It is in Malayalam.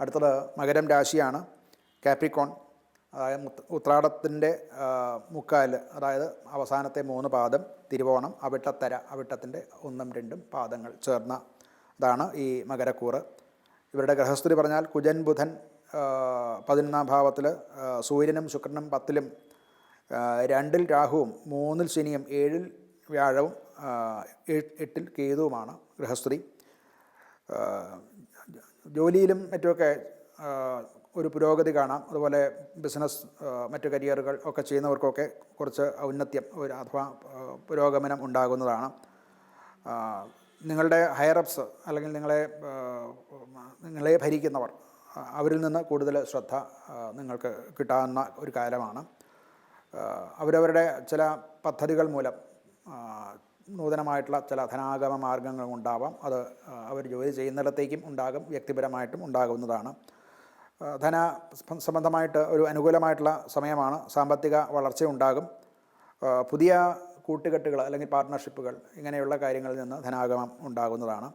അടുത്തത് മകരം രാശിയാണ്. കാപ്രിക്കോൺ അതായത് ഉത്രാടത്തിന്റെ മുക്കാൽ അതായത് അവസാനത്തെ മൂന്ന് പാദം തിരുവോണം അവിട്ടത്തര അവിട്ടത്തിന്റെ ഒന്നും രണ്ടും പാദങ്ങൾ ചേർന്ന ഇതാണ് ഈ മകരക്കൂറ്. ഇവരുടെ ഗ്രഹസ്ഥിതി പറഞ്ഞാൽ കുജൻ ബുധൻ പതിനൊന്നാം ഭാവത്തിൽ സൂര്യനും ശുക്രനും പത്തിലും രണ്ടിൽ രാഹുവും മൂന്നിൽ ശനിയും ഏഴിൽ വ്യാഴവും എട്ടിൽ കേതുവുമാണ് ഗൃഹസ്ഥിതി. ജോലിയിലും മറ്റുമൊക്കെ ഒരു പുരോഗതി കാണാം. അതുപോലെ ബിസിനസ് മറ്റു കരിയറുകൾ ഒക്കെ ചെയ്യുന്നവർക്കൊക്കെ കുറച്ച് ഔന്നത്യം ഒരു അഥവാ പുരോഗമനം ഉണ്ടാകുന്നതാണ്. നിങ്ങളുടെ ഹയറപ്സ് അല്ലെങ്കിൽ നിങ്ങളെ നിങ്ങളെ ഭരിക്കുന്നവർ അവരിൽ നിന്ന് കൂടുതൽ ശ്രദ്ധ നിങ്ങൾക്ക് കിട്ടാവുന്ന ഒരു കാലമാണ്. അവരവരുടെ ചില പദ്ധതികൾ മൂലം നൂതനമായിട്ടുള്ള ചില ധനാഗമ മാർഗങ്ങൾ ഉണ്ടാവാം. അത് അവർ ജോലി ചെയ്യുന്നിടത്തേക്കും ഉണ്ടാകും വ്യക്തിപരമായിട്ടും ഉണ്ടാകുന്നതാണ്. ധന സംബന്ധമായിട്ട് ഒരു അനുകൂലമായിട്ടുള്ള സമയമാണ്. സാമ്പത്തിക വളർച്ച ഉണ്ടാകും. പുതിയ കൂട്ടുകെട്ടുകൾ അല്ലെങ്കിൽ പാർട്ട്ണർഷിപ്പുകൾ ഇങ്ങനെയുള്ള കാര്യങ്ങളിൽ നിന്ന് ധനാഗമം ഉണ്ടാകുന്നതാണ്.